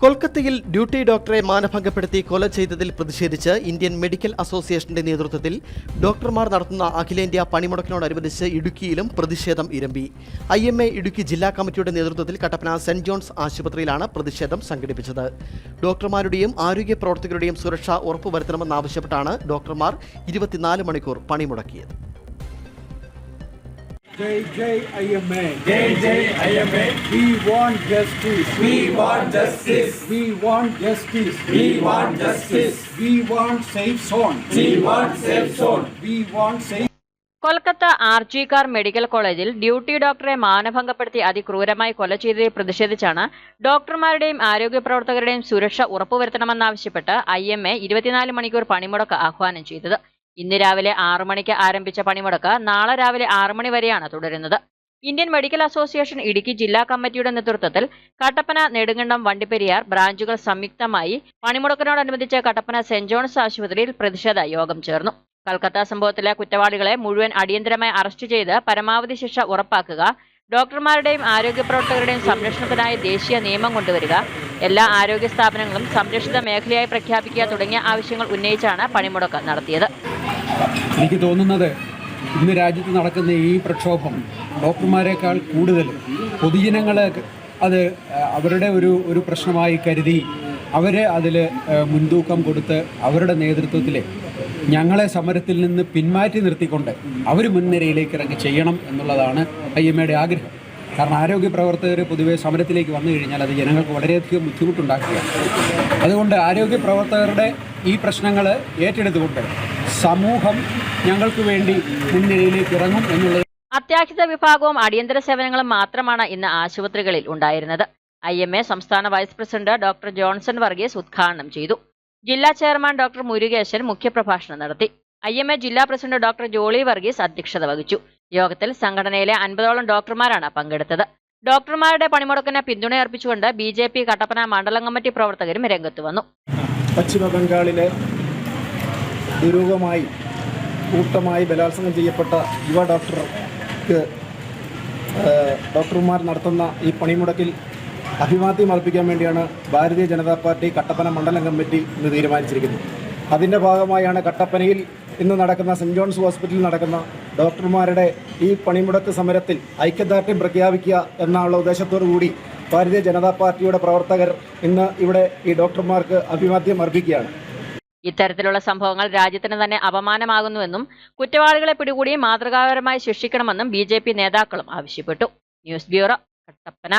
കൊൽക്കത്തയിൽ ഡ്യൂട്ടി ഡോക്ടറെ മാനഭംഗപ്പെടുത്തി കൊല ചെയ്തതിൽ പ്രതിഷേധിച്ച് ഇന്ത്യൻ മെഡിക്കൽ അസോസിയേഷന്റെ നേതൃത്വത്തിൽ ഡോക്ടർമാർ നടത്തുന്ന അഖിലേന്ത്യാ പണിമുടക്കിനോടനുബന്ധിച്ച് ഇടുക്കിയിലും പ്രതിഷേധം ഇരമ്പി. ഐ എം എ ഇടുക്കി ജില്ലാ കമ്മിറ്റിയുടെ നേതൃത്വത്തിൽ കട്ടപ്പന സെന്റ് ജോൺസ് ആശുപത്രിയിലാണ് പ്രതിഷേധം സംഘടിപ്പിച്ചത്. ഡോക്ടർമാരുടെയും ആരോഗ്യ പ്രവർത്തകരുടെയും സുരക്ഷ ഉറപ്പുവരുത്തണമെന്നാവശ്യപ്പെട്ടാണ് ഡോക്ടർമാർ ഇരുപത്തിനാല് മണിക്കൂർ പണിമുടക്കിയത്. Jai Jai IMA. Jai Jai IMA. We want justice. We want justice. We want justice. We want justice. We want safe zone. We want safe zone. We want safe. Kolkata R G Kar medical കോളേജിൽ duty ഡോക്ടറെ മാനഭംഗപ്പെടുത്തി അതിക്രൂരമായി കൊല ചെയ്തതിൽ പ്രതിഷേധിച്ചാണ് ഡോക്ടർമാരുടെയും ആരോഗ്യ പ്രവർത്തകരുടെയും സുരക്ഷ ഉറപ്പുവരുത്തണമെന്നാവശ്യപ്പെട്ട് ഐ എം എ ഇരുപത്തിനാല് മണിക്കൂർ പണിമുടക്ക് ആഹ്വാനം ചെയ്തത് ഇന്ന് രാവിലെ ആറു മണിക്ക് ആരംഭിച്ച പണിമുടക്ക് നാളെ രാവിലെ ആറു മണി വരെയാണ് തുടരുന്നത്. ഇന്ത്യൻ മെഡിക്കൽ അസോസിയേഷൻ ഇടുക്കി ജില്ലാ കമ്മിറ്റിയുടെ നേതൃത്വത്തിൽ കട്ടപ്പന നെടുങ്കണ്ടം വണ്ടിപ്പെരിയാർ ബ്രാഞ്ചുകൾ സംയുക്തമായി പണിമുടക്കിനോടനുബന്ധിച്ച് കട്ടപ്പന സെന്റ് ജോൺസ് ആശുപത്രിയിൽ പ്രതിഷേധ യോഗം ചേർന്നു. കൽക്കത്ത സംഭവത്തിലെ കുറ്റവാളികളെ മുഴുവൻ അടിയന്തരമായി അറസ്റ്റ് ചെയ്ത് പരമാവധി ശിക്ഷ ഉറപ്പാക്കുക ഡോക്ടർമാരുടെയും ആരോഗ്യ പ്രവർത്തകരുടെയും സംരക്ഷണത്തിനായി ദേശീയ നിയമം കൊണ്ടുവരിക എല്ലാ ആരോഗ്യ സ്ഥാപനങ്ങളും സംരക്ഷിത മേഖലയായി പ്രഖ്യാപിക്കുക തുടങ്ങിയ ആവശ്യങ്ങൾ ഉന്നയിച്ചാണ് പണിമുടക്ക് നടത്തിയത്. എനിക്ക് തോന്നുന്നത് ഇന്ന് രാജ്യത്ത് നടക്കുന്ന ഈ പ്രക്ഷോഭം ഡോക്ടർമാരെക്കാൾ കൂടുതൽ പൊതുജനങ്ങൾ അത് അവരുടെ ഒരു ഒരു പ്രശ്നമായി കരുതി അവരെ അതിൽ മുൻതൂക്കം കൊടുത്ത് അവരുടെ നേതൃത്വത്തിൽ ഞങ്ങളെ സമരത്തിൽ നിന്ന് പിന്മാറ്റി നിർത്തിക്കൊണ്ട് അവർ മുൻനിരയിലേക്ക് ഇറങ്ങി ചെയ്യണം എന്നുള്ളതാണ് ഐ എം ആഗ്രഹം. കാരണം ആരോഗ്യ പ്രവർത്തകർ പൊതുവെ സമരത്തിലേക്ക് വന്നു കഴിഞ്ഞാൽ അത് ജനങ്ങൾക്ക് വളരെയധികം ബുദ്ധിമുട്ടുണ്ടാക്കുകയാണ്. അതുകൊണ്ട് ആരോഗ്യ പ്രവർത്തകരുടെ ഈ പ്രശ്നങ്ങൾ ഏറ്റെടുത്തുകൊണ്ട് സമൂഹം ഞങ്ങൾക്ക് വേണ്ടി മുൻനിരയിലേക്ക് ഇറങ്ങും എന്നുള്ളത് അത്യാഹിത വിഭാഗവും അടിയന്തര സേവനങ്ങളും മാത്രമാണ് ഇന്ന് ആശുപത്രികളിൽ ഉണ്ടായിരുന്നത്. ഐ എം എ സംസ്ഥാന vice president doctor Johnson Varghese ഉദ്ഘാടനം ചെയ്തു. ജില്ലാ ചെയർമാൻ ഡോക്ടർ മുരുകേശൻ മുഖ്യപ്രഭാഷണം നടത്തി. ഐ എം എ ജില്ലാ പ്രസിഡന്റ് ഡോക്ടർ ജോളി വർഗീസ് അധ്യക്ഷത വഹിച്ചു. യോഗത്തിൽ സംഘടനയിലെ അൻപതോളം ഡോക്ടർമാരാണ് പങ്കെടുത്തത്. ഡോക്ടർമാരുടെ പണിമുടക്കിന് പിന്തുണയർപ്പിച്ചുകൊണ്ട് ബി ജെ പി കട്ടപ്പന മണ്ഡലം കമ്മിറ്റി പ്രവർത്തകരും രംഗത്ത് വന്നു. പശ്ചിമ ബംഗാളിലെ ദുരൂഹമായി കൂട്ടമായി ബലാത്സംഗം ചെയ്യപ്പെട്ട യുവ ഡോക്ടർക്ക് ഡോക്ടർമാർ നടത്തുന്ന ഈ പണിമുടക്കിൽ അഭിവാദ്യം അർപ്പിക്കാൻ വേണ്ടിയാണ് ഭാരതീയ ജനതാ പാർട്ടി കട്ടപ്പന മണ്ഡലം കമ്മിറ്റി ഇന്ന് തീരുമാനിച്ചിരിക്കുന്നത്. അതിന്റെ ഭാഗമായാണ് കട്ടപ്പനയിൽ ഇന്ന് നടക്കുന്ന സെന്റ് ജോൺസ് ഹോസ്പിറ്റലിൽ നടക്കുന്ന ഡോക്ടർമാരുടെ ഈ പണിമുടക്ക് സമരത്തിൽ ഐക്യദാർഢ്യം പ്രഖ്യാപിക്കുക എന്നുള്ള ഉദ്ദേശത്തോടു കൂടി ഭാരതീയ ജനതാ പാർട്ടിയുടെ പ്രവർത്തകർ ഇന്ന് ഇവിടെ ഈ ഡോക്ടർമാർക്ക് അഭിവാദ്യം അർപ്പിക്കുകയാണ്. ഇത്തരത്തിലുള്ള സംഭവങ്ങൾ രാജ്യത്തിന് തന്നെ അപമാനമാകുന്നുവെന്നും കുറ്റവാളികളെ പിടികൂടി മാതൃകാപരമായി ശിക്ഷിക്കണമെന്നും ബി നേതാക്കളും ആവശ്യപ്പെട്ടു. News bureau Kattappana.